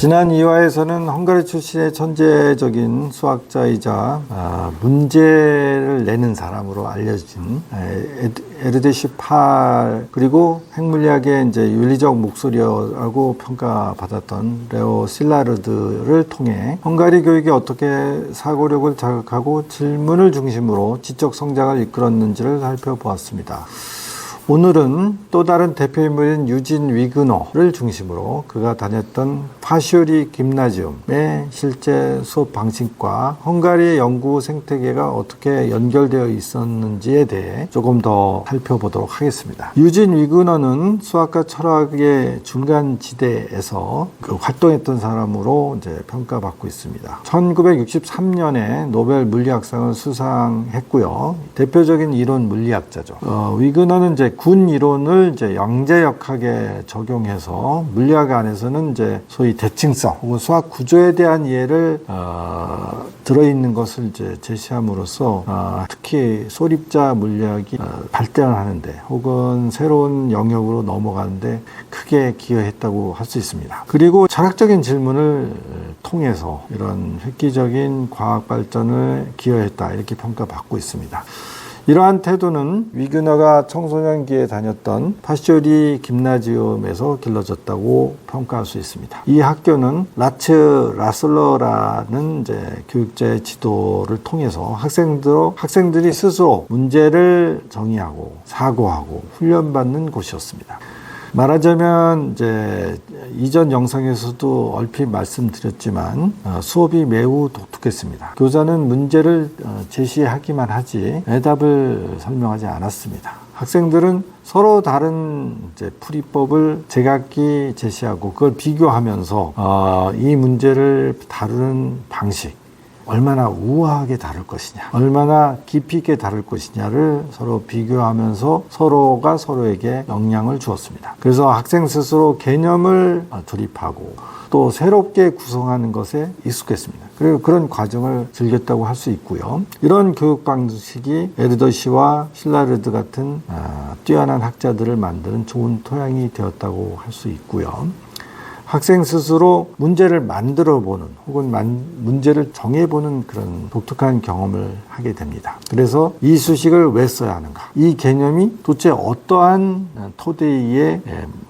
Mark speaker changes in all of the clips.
Speaker 1: 지난 2화에서는 헝가리 출신의 천재적인 수학자이자 아, 문제를 내는 사람으로 알려진 에, 에르데시 팔 그리고 핵물리학의 이제 윤리적 목소리라고 평가받았던 레오 실라르드를 통해 헝가리 교육이 어떻게 사고력을 자극하고 질문을 중심으로 지적 성장을 이끌었는지를 살펴보았습니다. 오늘은 또 다른 대표인물인 유진 위그너를 중심으로 그가 다녔던 파시오리 김나지움의 실제 수업 방식과 헝가리의 연구 생태계가 어떻게 연결되어 있었는지에 대해 조금 더 살펴보도록 하겠습니다. 유진 위그너는 수학과 철학의 중간 지대에서 그 활동했던 사람으로 이제 평가받고 있습니다. 1963년에 노벨 물리학상을 수상했고요. 대표적인 이론 물리학자죠. 어, 위그너는 이제 군 이론을 이제 양자역학에 적용해서 물리학 안에서는 이제 소위 대칭성 혹은 수학 구조에 대한 이해를 어, 들어있는 것을 이제 제시함으로써 어, 특히 소립자 물리학이 어, 발전하는데 혹은 새로운 영역으로 넘어가는데 크게 기여했다고 할 수 있습니다. 그리고 철학적인 질문을 통해서 이런 획기적인 과학 발전을 기여했다 이렇게 평가받고 있습니다. 이러한 태도는 위그너가 청소년기에 다녔던 파쇼리 김나지움에서 길러졌다고 평가할 수 있습니다. 이 학교는 라츠 라슬러라는 이제 교육자의 지도를 통해서 학생들 학생들이 스스로 문제를 정의하고 사고하고 훈련받는 곳이었습니다. 말하자면 이제 이전 영상에서도 얼핏 말씀드렸지만 어, 수업이 매우 독특했습니다. 교사는 문제를 어, 제시하기만 하지 해답을 설명하지 않았습니다. 학생들은 서로 다른 이제 풀이법을 제각기 제시하고 그걸 비교하면서 어, 이 문제를 다루는 방식 얼마나 우아하게 다룰 것이냐, 얼마나 깊이 있게 다룰 것이냐를 서로 비교하면서 서로가 서로에게 영향을 주었습니다. 그래서 학생 스스로 개념을 돌입하고 또 새롭게 구성하는 것에 익숙했습니다. 그리고 그런 과정을 즐겼다고 할 수 있고요. 이런 교육 방식이 에르더 씨와 실라르드 같은 아, 뛰어난 학자들을 만드는 좋은 토양이 되었다고 할 수 있고요. 학생 스스로 문제를 만들어 보는 혹은 만, 문제를 정해 보는 그런 독특한 경험을 하게 됩니다. 그래서 이 수식을 왜 써야 하는가? 이 개념이 도대체 어떠한 토대에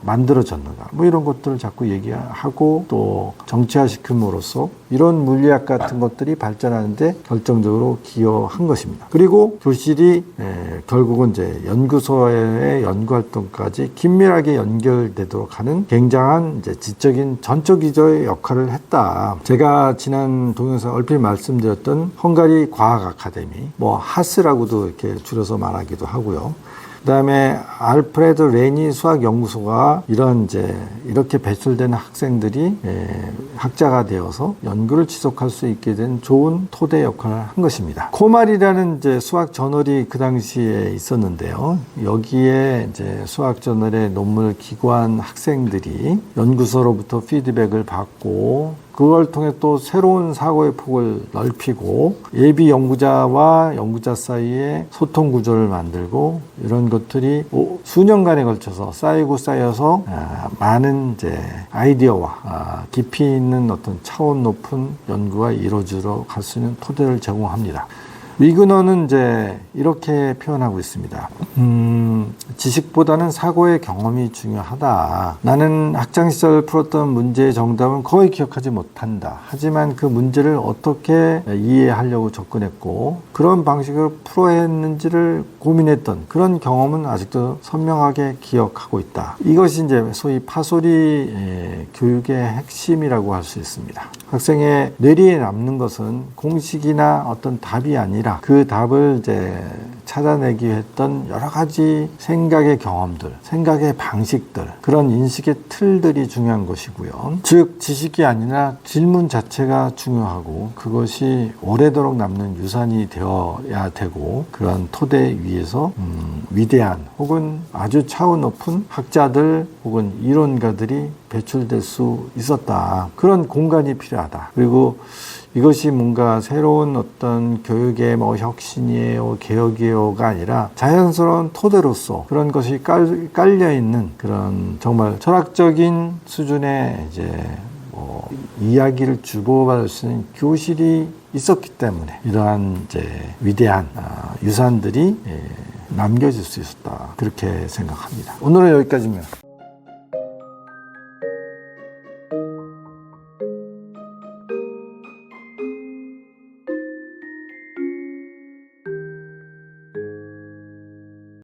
Speaker 1: 만들어졌는가? 뭐 이런 것들을 자꾸 얘기하고 또 정치화시킴으로써 이런 물리학 같은 것들이 발전하는데 결정적으로 기여한 것입니다. 그리고 교실이 결국은 이제 연구소의 연구 활동까지 긴밀하게 연결되도록 하는 굉장한 이제 지적 인 전적 기조의 역할을 했다. 제가 지난 동영상 얼핏 말씀드렸던 헝가리 과학 아카데미, 뭐 하스라고도 이렇게 줄여서 말하기도 하고요. 그다음에 알프레드 레니 수학 연구소가 이런 이제 이렇게 배출된 학생들이 예, 학자가 되어서 연구를 지속할 수 있게 된 좋은 토대 역할을 한 것입니다. 코말이라는 이제 수학 저널이 그 당시에 있었는데요. 여기에 이제 수학 저널에 논문을 기고한 학생들이 연구소로부터 피드백을 받고 그걸 통해 또 새로운 사고의 폭을 넓히고 예비 연구자와 연구자 사이에 소통 구조를 만들고 이런 것들이 수년간에 걸쳐서 쌓이고 쌓여서 많은 이제 아이디어와 깊이 있는 어떤 차원 높은 연구가 이루어지도록 할수 있는 토대를 제공합니다. 위그너는 이제 이렇게 표현하고 있습니다. 음, 지식보다는 사고의 경험이 중요하다. 나는 학창시절 풀었던 문제의 정답은 거의 기억하지 못한다. 하지만 그 문제를 어떻게 이해하려고 접근했고, 그런 방식을 풀어야 했는지를 고민했던 그런 경험은 아직도 선명하게 기억하고 있다. 이것이 이제 소위 파소리 교육의 핵심이라고 할 수 있습니다. 학생의 뇌리에 남는 것은 공식이나 어떤 답이 아니라 그 답을 이제 찾아내기 했던 여러 가지 생각의 경험들, 생각의 방식들, 그런 인식의 틀들이 중요한 것이고요. 즉, 지식이 아니라 질문 자체가 중요하고 그것이 오래도록 남는 유산이 되어야 되고 그런 토대 위에서 음, 위대한 혹은 아주 차원 높은 학자들 혹은 이론가들이 배출될 수 있었다. 그런 공간이 필요하다. 그리고 이것이 뭔가 새로운 어떤 교육의 뭐 혁신이에요, 개혁이에요가 아니라 자연스러운 토대로서 그런 것이 깔, 깔려 있는 그런 정말 철학적인 수준의 이제 뭐 어, 이야기를 주고받을 수 있는 교실이 있었기 때문에 이러한 이제 위대한 아, 유산들이 예, 남겨질 수 있었다 그렇게 생각합니다. 오늘은 여기까지입니다.